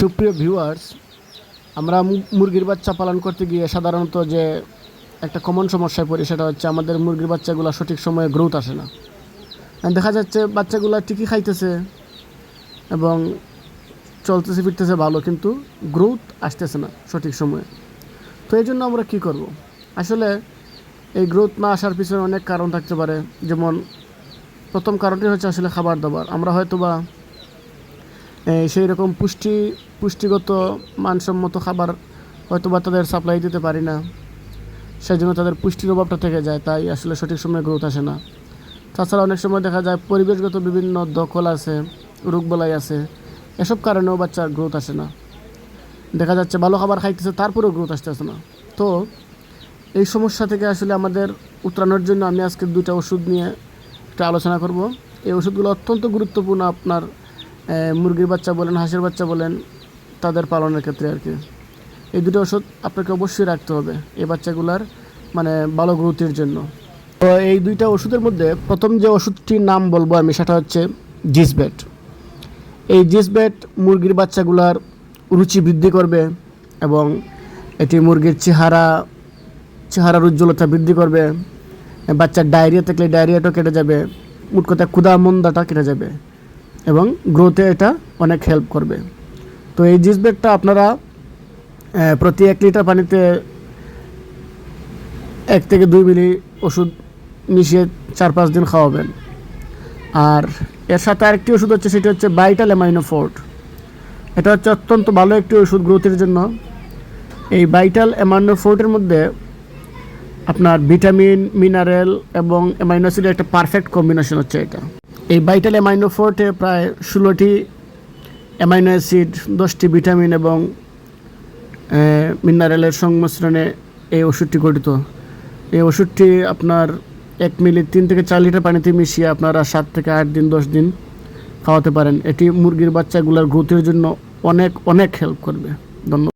সুপ্রিয় ভিউয়ার্স আমরা মুরগির বাচ্চা পালন করতে গিয়ে সাধারণত যে একটা কমন সমস্যায় পড়ি সেটা হচ্ছে আমাদের মুরগির বাচ্চাগুলো সঠিক সময়ে গ্রোথ আসে না। দেখা যাচ্ছে বাচ্চাগুলো ঠিকই খাইতেছে এবং চলতেছে, ফিরতেছে ভালো, কিন্তু গ্রোথ আসতেছে না সঠিক সময়ে। তো এই জন্য আমরা কী করব? আসলে এই গ্রোথ না আসার পিছনে অনেক কারণ থাকতে পারে। যেমন প্রথম কারণটি হচ্ছে আসলে খাবার দাবার। আমরা হয়তো বা সেই রকম পুষ্টি, পুষ্টিগত মানসম্মত খাবার হয়তো বা তাদের সাপ্লাই দিতে পারি না। সেই জন্য তাদের পুষ্টির অভাবটা থেকে যায়, তাই আসলে সঠিক সময়ে গ্রোথ আসে না। তাছাড়া অনেক সময় দেখা যায় পরিবেশগত বিভিন্ন দখল আছে রোগবালাই আছে, এসব কারণেও বাচ্চার গ্রোথ আসে না। দেখা যাচ্ছে ভালো খাবার খাইতেছে, তারপরেও গ্রোথ আসতেছে না। তো এই সমস্যা থেকে আসলে আমাদের উত্তরানোর জন্য আমি আজকে দুটা ওষুধ নিয়ে একটা আলোচনা করব। এই ওষুধগুলো অত্যন্ত গুরুত্বপূর্ণ আপনার মুরগির বাচ্চা বলেন, হাঁসের বাচ্চা বলেন, তাদের পালনের ক্ষেত্রে আর কি। এই দুটো ওষুধ আপনাকে অবশ্যই রাখতে হবে এই বাচ্চাগুলার মানে ভালো গ্রোথের জন্য। তো এই দুইটা ওষুধের মধ্যে প্রথম যে ওষুধটির নাম বলব আমি, সেটা হচ্ছে জিসবেট এই জিসবেট মুরগির বাচ্চাগুলার রুচি বৃদ্ধি করবে এবং এটি মুরগির চেহারা, চেহারার উজ্জ্বলতা বৃদ্ধি করবে। বাচ্চার ডায়রিয়া থাকলে ডায়রিয়াটাও কেটে যাবে, মোট কথা ক্ষুদা মন্দাটা কেটে যাবে। এবং গ্রোথে এটা অনেক হেল্প করবে। তো এই জিসবেটটা আপনারা প্রতি এক লিটার পানিতে এক থেকে দুই মিলি ওষুধ মিশিয়ে চার পাঁচ দিন খাওয়াবেন। আর এর সাথে আরেকটি ওষুধ হচ্ছে, সেটি হচ্ছে বাইটাল অ্যামাইনোফোর্ট এটা হচ্ছে অত্যন্ত ভালো একটি ওষুধ গ্রোথের জন্য। এই বাইটাল অ্যামাইনোফোর্টের মধ্যে আপনার ভিটামিন মিনারেল এবং অ্যামাইনো অ্যাসিডের একটা পারফেক্ট কম্বিনেশন হচ্ছে এটা। এই ভাইটাল অ্যামাইনো ফোর্টে প্রায় ষোলোটি অ্যামাইনো অ্যাসিড দশটি ভিটামিন এবং মিনারেলের সংমিশ্রণে এই ওষুধটি গঠিত। এই ওষুধটি আপনার এক মিলি তিন থেকে চার লিটার পানিতে মিশিয়ে আপনারা সাত থেকে আট দিন, দশ দিন খাওয়াতে পারেন। এটি মুরগির বাচ্চাগুলোর গ্রোথের জন্য অনেক অনেক হেল্প করবে। ধন্যবাদ।